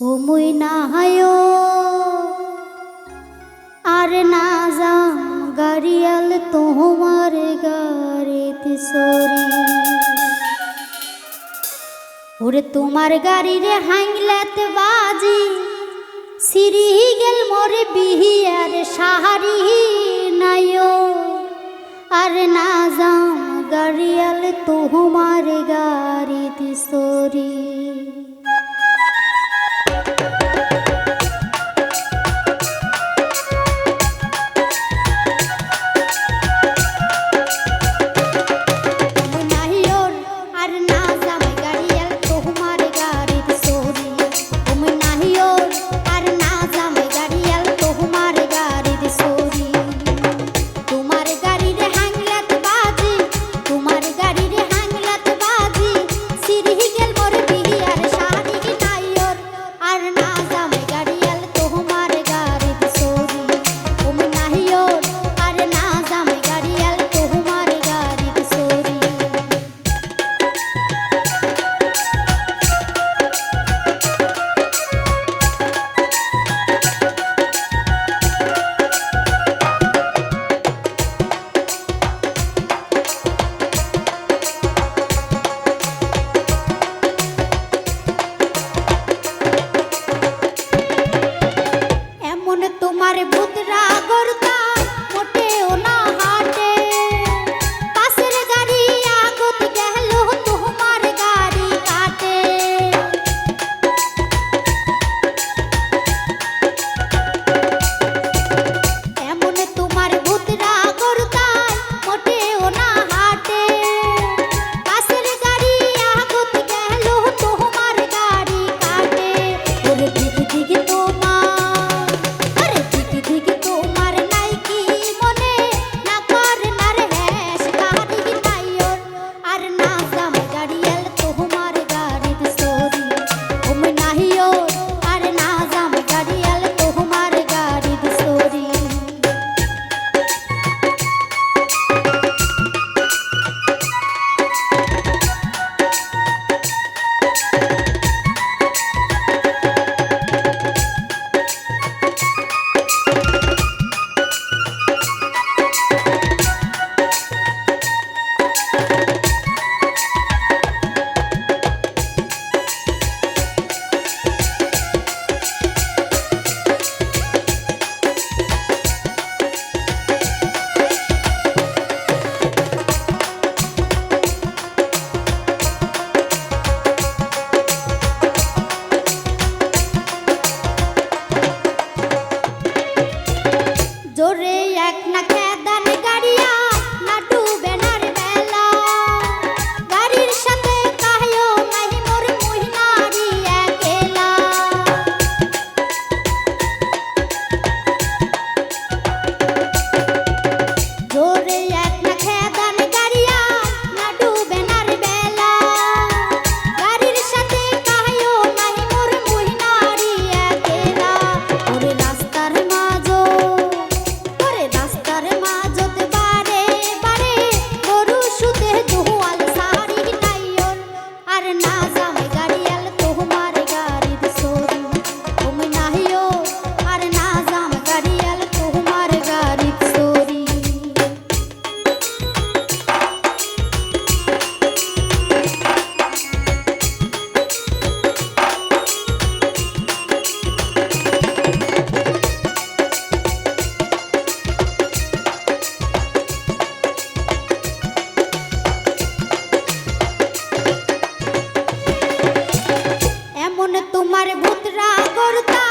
ও মুই না হায়। আর না যা গাড়িয়াল তোমার গাড়িতে সরি। ওরে তোমার গাড়িরে হাঙ্গলাতে বাজি সিরি গেল মরে বিহি আর সাহারি নাইও। আর না যাও গাড়িয়াল তোমার তোমার ভূতরা করতা